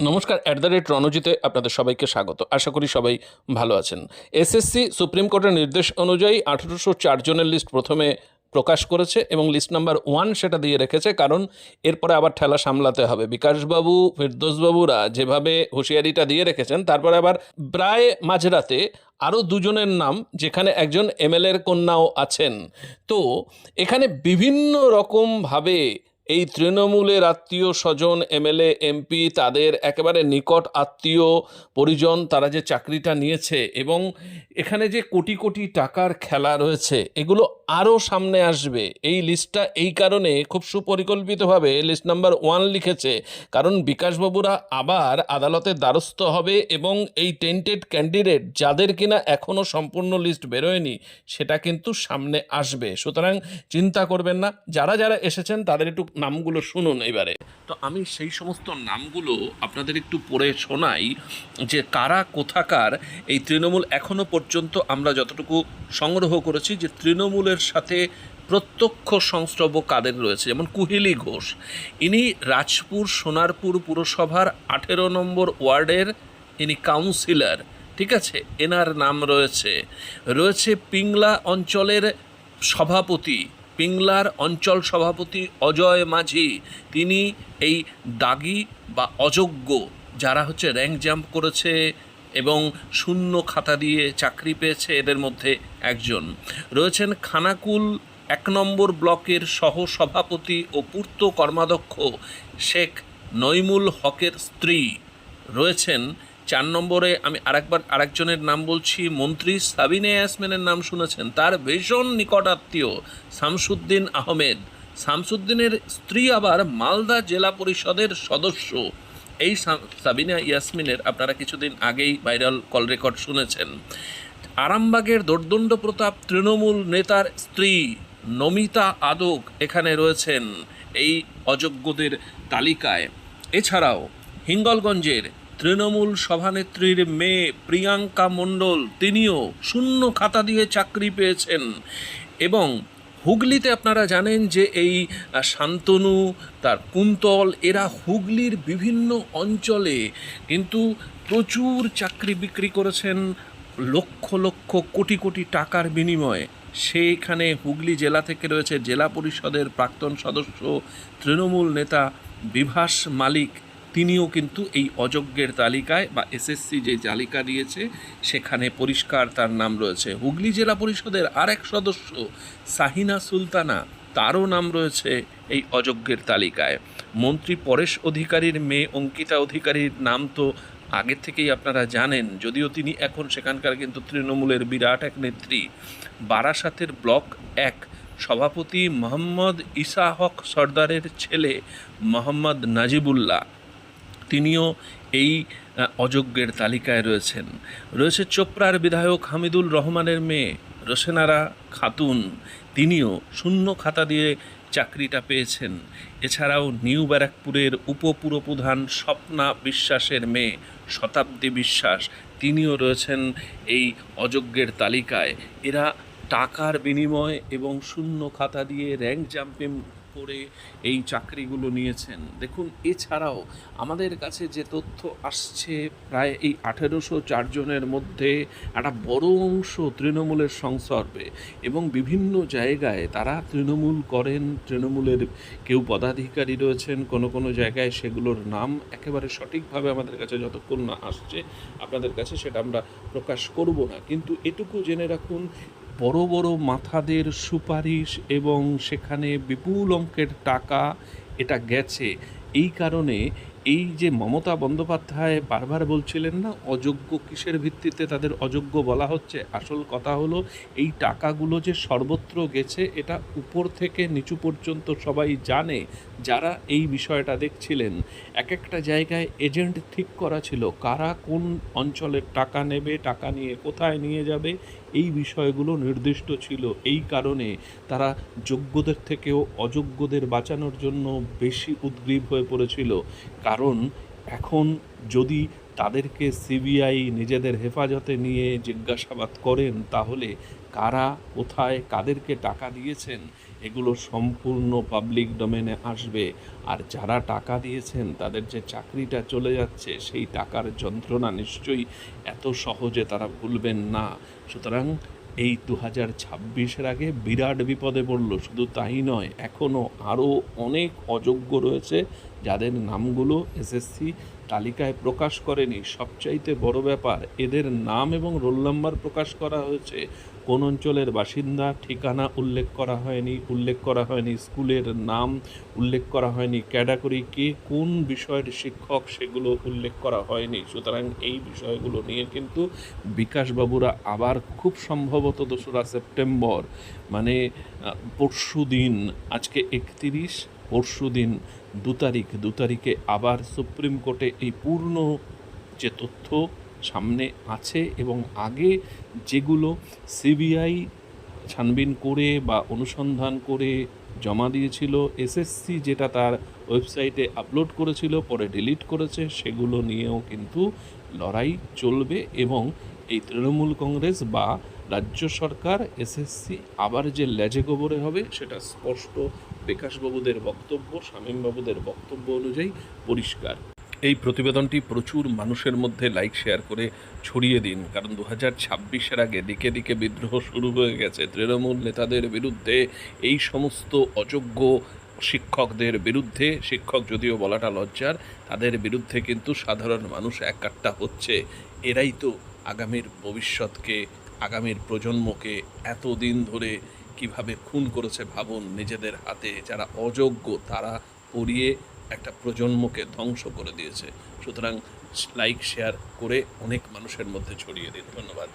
নমস্কার at the rate রণজিতে আপনাদের সবাইকে স্বাগত। আশা করি সবাই ভালো আছেন। এসএসসি সুপ্রিম কোর্টের নির্দেশ অনুযায়ী আঠেরোশো চারজনের লিস্ট প্রথমে প্রকাশ করেছে এবং লিস্ট নাম্বার ওয়ান সেটা দিয়ে রেখেছে, কারণ এরপরে আবার ঠেলা সামলাতে হবে। বিকাশবাবু ফিরদোসবাবুরা যেভাবে হুঁশিয়ারিটা দিয়ে রেখেছেন, তারপরে আবার প্রায় মাঝরাতে আরও দুজনের নাম, যেখানে একজন এমএলএর কন্যাও আছেন। তো এখানে বিভিন্ন রকমভাবে এই তৃণমূলের আত্মীয় স্বজন, এমএলএ, এমপি তাদের একেবারে নিকট আত্মীয় পরিজন তারা যে চাকরিটা নিয়েছে এবং এখানে যে কোটি কোটি টাকার খেলা রয়েছে, এগুলো আরও সামনে আসবে। এই লিস্টটা এই কারণে খুব সুপরিকল্পিতভাবে লিস্ট নাম্বার ওয়ান লিখেছে, কারণ বিকাশবাবুরা আবার আদালতের দ্বারস্থ হবে এবং এই টেন্টেড ক্যান্ডিডেট যাদের কিনা এখনও সম্পূর্ণ লিস্ট বেরোয়নি, সেটা কিন্তু সামনে আসবে। সুতরাং চিন্তা করবেন না, যারা যারা এসেছেন তাদের একটু নামগুলো শুনুন এবারে। তো আমি সেই সমস্ত নামগুলো আপনাদের একটু পড়ে শোনাই যে কারা কোথাকার এই তৃণমূল এখনও পর্যন্ত আমরা যতটুকু সংগ্রহ করেছি যে তৃণমূলের সাথে প্রত্যক্ষ সংস্রব কাদের রয়েছে? যেমন কুহিলি ঘোষ। ইনি রাজপুর সোনারপুর পুরসভার আঠেরো নম্বর ওয়ার্ডের ইনি কাউন্সিলর, ঠিক আছে? এনার নাম রয়েছে। রয়েছে পিংলা অঞ্চলের সভাপতি পিংলার অঞ্চল সভাপতি অজয় মাঝি, তিনি এই দাগি বা অযোগ্য যারা হচ্ছে র্যাঙ্ক জাম্প করেছে এবং শূন্য খাতা দিয়ে চাকরি পেয়েছে এদের মধ্যে একজন। রয়েছেন খানাকুল, এক নম্বর ব্লকের সহ সভাপতি ও পূর্ত কর্মাধ্যক্ষ শেখ নইমুল হকের স্ত্রী। রয়েছেন চার নম্বরে আমি আরেকবার আরেকজনের নাম বলছি, মন্ত্রী সাবিনে ইয়াসমিনের নাম শুনেছেন। তার ভীষণ নিকটাত্মীয় শামসুদ্দিন আহমেদ। শামসুদ্দিনের স্ত্রী আবার মালদা জেলা পরিষদের সদস্য। এই সাবিনা ইয়াসমিনের আপনারা কিছুদিন আগেই ভাইরাল কল রেকর্ড শুনেছেন। আরামবাগের দোর্দণ্ড প্রতাপ তৃণমূল নেতার স্ত্রী নমিতা আদক এখানে রয়েছেন এই অযোগ্যদের তালিকায়। এছাড়াও হিঙ্গলগঞ্জের তৃণমূল সভানেত্রীর মেয়ে প্রিয়াঙ্কা মণ্ডল, তিনিও শূন্য খাতা দিয়ে চাকরি পেয়েছেন। এবং হুগলিতে আপনারা জানেন যে এই শান্তনু, তার কুন্তল, এরা হুগলির বিভিন্ন অঞ্চলে কিন্তু প্রচুর চাকরি বিক্রি করেছেন, লক্ষ লক্ষ কোটি কোটি টাকার বিনিময়ে। সেইখানে হুগলি জেলা থেকে রয়েছে জেলা পরিষদের প্রাক্তন সদস্য, তৃণমূল নেতা বিভাস মালিক। তিনিও কিন্তু এই অযোগ্যের তালিকায় বা এসএসসি যে তালিকা দিয়েছে, সেখানে পরিষ্কার তার নাম রয়েছে। হুগলি জেলা পরিষদের আরেক সদস্য, সাহিনা সুলতানা, তারও নাম রয়েছে এই অযোগ্যের তালিকায়। মন্ত্রী পরেশ অধিকারীর মেয়ে অঙ্কিতা অধিকারীর নাম তো আগের থেকেই আপনারা জানেন, যদিও তিনি এখন সেখানকার কিন্তু তৃণমূলের বিরাট এক নেত্রী। বারাসাতের ব্লক এক, সভাপতি মোহাম্মদ ইসা হক সর্দারের ছেলে মোহাম্মদ নাজিবুল্লাহ। তিনিও এই অযোগ্যের তালিকায় রয়েছেন। রয়েছে চোপড়ার বিধায়ক হামিদুল রহমানের মেয়ে রোশেনারা খাতুন। তিনিও শূন্য খাতা দিয়ে চাকরিটা পেয়েছেন। এছাড়াও নিউ ব্যারাকপুরের উপপুরপ্রধান স্বপ্না বিশ্বাসের মেয়ে শতাব্দী বিশ্বাস, তিনিও রয়েছেন এই অযোগ্যের তালিকায়। এরা টাকার বিনিময় এবং শূন্য খাতা দিয়ে র্যাঙ্ক জাম্পিং করে এই চাকরিগুলো নিয়েছেন। দেখুন, এছাড়াও আমাদের কাছে যে তথ্য আসছে, প্রায় এই আঠেরোশো চারজনের মধ্যে একটা বড় অংশ তৃণমূলের সংসর্বে এবং বিভিন্ন জায়গায় তারা তৃণমূল করেন, তৃণমূলের কেউ পদাধিকারী রয়েছেন, কোনো কোনো জায়গায় সেগুলোর নাম একেবারে সঠিকভাবে আমাদের কাছে যতক্ষণ না আসছে, আপনাদের কাছে সেটা আমরা প্রকাশ করব না। কিন্তু এটুকু জেনে রাখুন বড় বড় মাথাদের সুপারিশ এবং সেখানে বিপুল অঙ্কের টাকা এটা গেছে। এই কারণে এই যে মমতা বন্দ্যোপাধ্যায় বারবার বলছিলেন না, অযোগ্য কিসের ভিত্তিতে তাদের অযোগ্য বলা হচ্ছে? আসল কথা হলো, এই টাকাগুলো যে সর্বত্র গেছে, এটা উপর থেকে নিচু পর্যন্ত সবাই জানে। যারা এই বিষয়টা দেখছিলেন এক একটা জায়গায় এজেন্ট ঠিক করা ছিল, কারা কোন অঞ্চলের টাকা নেবে, টাকা নিয়ে কোথায় নিয়ে যাবে, এই বিষয়গুলো নির্দিষ্ট ছিল। এই কারণে তারা যোগ্যদের থেকেও অযোগ্যদের বাঁচানোর জন্য বেশি উদ্গ্রীব হয়ে পড়েছিল। কারণ এখন যদি তাদেরকে সিবিআই নিজেদের হেফাজতে নিয়ে জিজ্ঞাসাবাদ করেন, তাহলে কারা, কোথায়, কাদেরকে টাকা দিয়েছেন, এগুলো সম্পূর্ণ পাবলিক ডোমেনে আসবে। আর যারা টাকা দিয়েছেন, তাদের যে চাকরিটা চলে যাচ্ছে, সেই টাকার যন্ত্রণা নিশ্চয়ই এত সহজে তারা ভুলবেন না। সুতরাং এই দু হাজার ছাব্বিশের আগে বিরাট বিপদে পড়ল, শুধু তাই নয়, এখনও আরও অনেক অযোগ্য রয়েছে, যাদের নামগুলো এসএসসি তালিকায় প্রকাশ করেনি। সবচাইতে বড় ব্যাপার, এদের নাম এবং রোল নাম্বার প্রকাশ করা হয়েছে। কোন অঞ্চলের বাসিন্দা ঠিকানা উল্লেখ করা হয়নি, উল্লেখ করা হয়নি স্কুলের নাম, উল্লেখ করা হয়নি ক্যাটাগরি কে, কোন বিষয়ের শিক্ষক সেগুলো উল্লেখ করা হয়নি। সুতরাং এই বিষয়গুলো নিয়ে কিন্তু বিকাশবাবুরা আবার খুব সম্ভবত দোসরা সেপ্টেম্বর মানে পরশু দিন আজকে একত্রিশ পরশু দিন দু তারিখ, দু তারিখে আবার সুপ্রিম কোর্টে এই পূর্ণ যে তথ্য সামনে আছে এবং আগে যেগুলো সিবিআই ছানবিন করে বা অনুসন্ধান করে জমা দিয়েছিল, এসএসসি যেটা তার ওয়েবসাইটে আপলোড করেছিল, পরে ডিলিট করেছে, সেগুলো নিয়েও কিন্তু লড়াই চলবে এবং এই তৃণমূল কংগ্রেস বা রাজ্য সরকার, এসএসসি আবার যে লেজে গোবরে হবে, সেটা স্পষ্ট বিকাশবাবুদের বক্তব্য শামীমবাবুদের বক্তব্য অনুযায়ী পরিষ্কার। এই প্রতিবেদনটি প্রচুর মানুষের মধ্যে লাইক, শেয়ার করে ছড়িয়ে দিন, কারণ দু হাজার ছাব্বিশের আগে দিকে দিকে বিদ্রোহ শুরু হয়ে গেছে। তৃণমূল নেতাদের বিরুদ্ধে এই সমস্ত অযোগ্য শিক্ষকদের বিরুদ্ধে, শিক্ষক যদিও বলাটা লজ্জার, তাদের বিরুদ্ধে কিন্তু সাধারণ মানুষ একাট্টা হচ্ছে। এরাই তো আগামীর ভবিষ্যৎকে, আগামীর প্রজন্মকে এতদিন ধরে কীভাবে খুন করেছে ভাবুন, নিজেদের হাতে যারা অযোগ্য তারা পড়িয়ে একটা প্রজন্মকে ধ্বংস করে দিয়েছে। সুতরাং লাইক শেয়ার করে অনেক মানুষের মধ্যে ছড়িয়ে দিন। ধন্যবাদ।